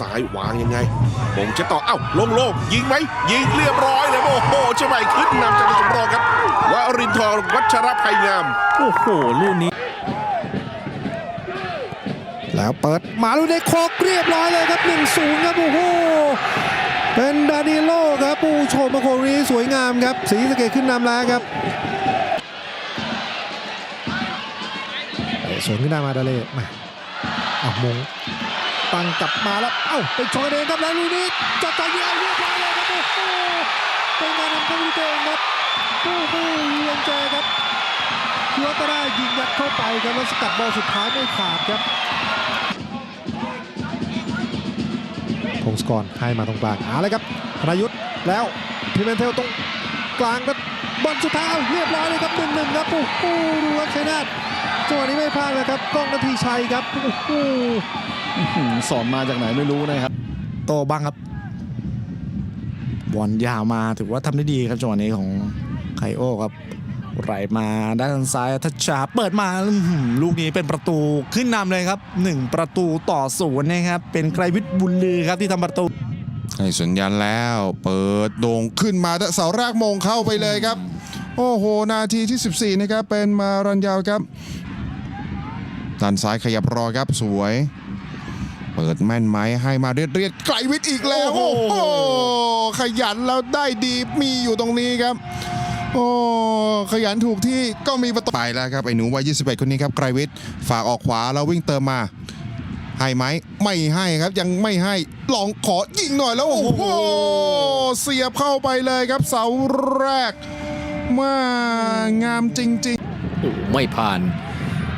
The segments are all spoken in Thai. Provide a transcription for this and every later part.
ซ้ายวางยังไงมงจะต่อเอ้าโล่งๆยิงไหมยิงเรียบร้อยเลยโอ้โหเชียงใหม่ขึ้นนำจากสำรองครับวรินทร์วัชรภัยงาม โอ้โหลูกนี้ แล้วเปิดมาลูกในโคกเรียบร้อยเลยครับ1 0ครับโอ้โหเป็นดานิโลครับผู้โชมมาโคนี้สวยงามครับสีสะเกตขึ้นนำแล้วครับเตะสวนขึ้นได้มาดาเล่มาเอามง ตั้งกลับมาแล้ว เอ้าไปชนเองครับแล้วลูกนี้จัดจ่ายยิงเอาเรียบร้อยเลยครับโอ้โหเป็นการนำเข้าประตูตัวเองครับโอ้โหเรียนเจครับคิวตาได้ยิงยัดเข้าไปครับแล้วสกัดบอลสุดท้ายไม่ขาดครับพงศกรให้มาตรงกลางเอาเลยครับธนายุทธแล้วพิเมนเทลตรงกลางครับบอลสุดท้ายเอาเรียบร้อยเลยครับหนึ่งหนึ่งครับโอ้โหดูครับชัยนาท จังหวะนี้ไม่พลาดเลยครับกล้องนาทีชัยครับโอ้โหหืมสอนมาจากไหนไม่รู้นะครับ โตบ้างครับบอลยาวมาถือว่าทำได้ดีครับจังหวะนี้ของไคโอครับไหลมาด้านซ้ายทัชชาเปิดมาอื้อหือลูกนี้เป็นประตูขึ้นนำเลยครับหนึ่งประตูต่อศูนย์นะครับ เป็นไกรวิทย์บุญลือครับที่ทำประตูให้สัญญาณแล้ว เปิดโด่งขึ้นมาเสาแรกมงเข้าไปเลยครับ โอ้โห นาทีที่ 14 นะครับ เป็นมารันยาวครับ ด้านซ้ายขยับรอครับสวย เปิดแม่นไหมให้มาเรียดเรียดไกลวิทย์อีกแล้ว โอ้โหขยันแล้วได้ดีมีอยู่ตรงนี้ครับ โอ้ขยันถูกที่ก็มีประตูไปแล้วครับไอ้หนูวัย21 คนนี้ครับไกรวิทย์ฝากออกขวาแล้ววิ่งเติมมาให้ไหมไม่ให้ครับยังไม่ให้ลองขอยิงหน่อยแล้ว โอ้โหเสียบเข้าไปเลยครับเสาแรกมางามจริงๆโอ้โหไม่ผ่าน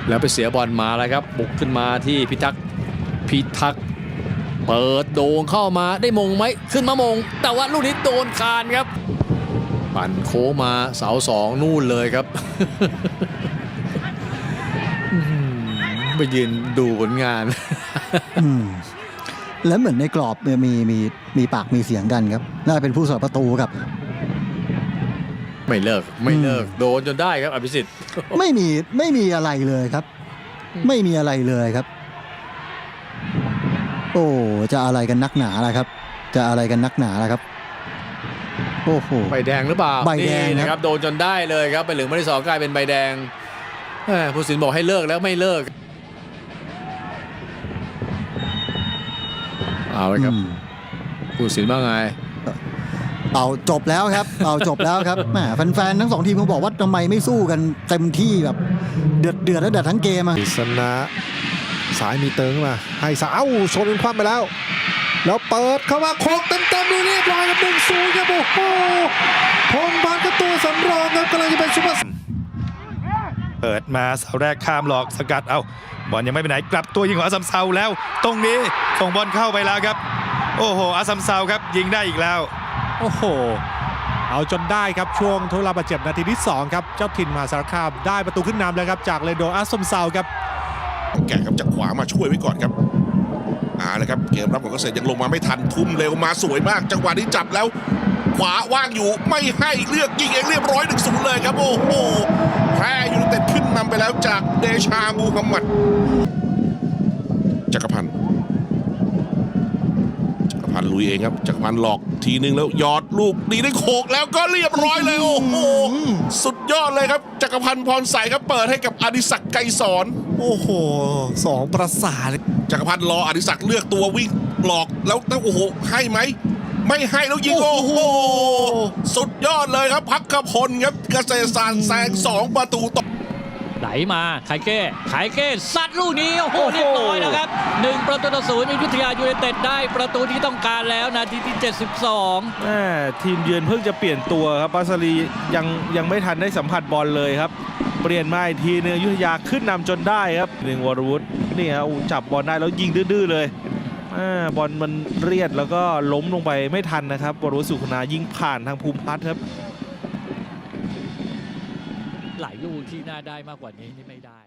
แล้วไปเสียบอลมาแล้วครับ บุกขึ้นมาที่พิทักษ์พิทักษ์เปิดโด่งเข้ามาได้มงไหมขึ้นมามง แต่ว่าลูกนี้โดนคานครับ ปั่นโค้งมาเสาสองนู่นเลยครับไปยืนดูผลงานแล้วเหมือนในกรอบมีมีมีปากมีเสียงกันครับ น่าจะเป็นผู้สอดประตูครับ ไม่เลิกไม่เลิกโดนจนได้ครับอภิสิทธิ์ไม่มีไม่มีอะไรเลยครับ ไม่มีอะไรเลยครับ โอ้จะอะไรกันนักหนาล่ะครับ จะอะไรกันนักหนาล่ะครับโอ้โหใบแดงหรือเปล่าใบแดงนี่ครับนะครับโดนจนได้เลยครับไปเหลืองไม่ได้สองกลายเป็นใบแดงแหม่ผู้สินบอกให้เลิกแล้วไม่เลิกเอาเลยครับอืมผู้สินว่าไง เอาจบแล้วครับเอาจบแล้วครับแหมแฟนๆทั้งสองทีมเขาบอกว่าทำไมไม่สู้กันเต็มที่แบบเดือดเดือดแล้วเดือดทั้งเกมอะปริศนาสายมีเติงขึ้นมา ให้สาวเอ้าชนเป็นคว่ำไปแล้ว แล้วเปิดเข้ามาโคกเต็มๆดูเรียบร้อยครับหนึ่งศูนย์ครับโอ้โหพงพันธ์ก็ตัวสำรองครับกำลังจะเป็นซุปเปอร์เปิดมาเสาแรกข้ามหลอกสกัดเอาบอลยังไม่ไปไหนกลับตัวยิงของอาซัมเซาแล้ว ตรงนี้ส่งบอลเข้าไปแล้วครับ โอ้โหอาซัมเซาครับยิงได้อีกแล้ว โอ้โห เอาจนได้ครับช่วงทุลาบาดเจ็บนาทีที่ 2 ครับ เจ้าถิ่นมาสารคามได้ประตูขึ้นนำแล้วครับจากเลโดอาสมเซาครับ แกะครับจากขวามาช่วยไว้ก่อนครับเอาละครับเกมรับของเกษตรยังลงมาไม่ทันทุ่มเร็วมาสวยมากจังหวะนี้จับแล้ว ขวาว่างอยู่ไม่ให้เลือกยิงเองเรียบร้อยหนึ่งศูนย์เลยครับโอ้โหแพ้ยูไนเต็ดขึ้นนำไปแล้วจากเดชามูฮัมหมัดจักรพันธ์ ลุยเองครับจักรพันธ์หลอกทีนึงแล้วหยอดลูกดีได้โขกแล้วก็เรียบร้อยเลยโอ้โหสุดยอดเลยครับจักรพันธ์พรใสครับเปิดให้กับอดิศักดิ์ไกรสอนโอ้โหสองประสาทจักรพันธ์รออดิศักดิ์เลือกตัววิ่งหลอกแล้วแล้วโอ้โหให้ไหมไม่ให้แล้วยิงโอ้โหสุดยอดเลยครับพักขพลครับเกษตรศาสตร์แซงสองประตูต่อไห ลมาไคเก้ไคเก้ซัดลูกนี้โอ้โหเรียบร้อยแล้วครับหนึ่งประตูต่อศูนย์อยุธยายูไนเต็ดได้ประตูที่ต้องการแล้วนาทีที่ 72แม่ทีมเยือนเพิ่งจะเปลี่ยนตัวครับบาสลียังยังไม่ทันได้สัมผัสบอลเลยครับ เปลี่ยนมาอีกทีนึงอยุธยาขึ้นนำจนได้ครับหนึ่งวรวุฒินี่ฮะอู้จับบอลได้แล้วยิงดื้อๆเลยอ่าบอลมันเรียดแล้วก็ล้มลงไปไม่ทันนะครับวรวุฒิสุขนายิงผ่านทางภูมิพัฒน์ครับ ที่น่าได้มากกว่านี้นี่ไม่ได้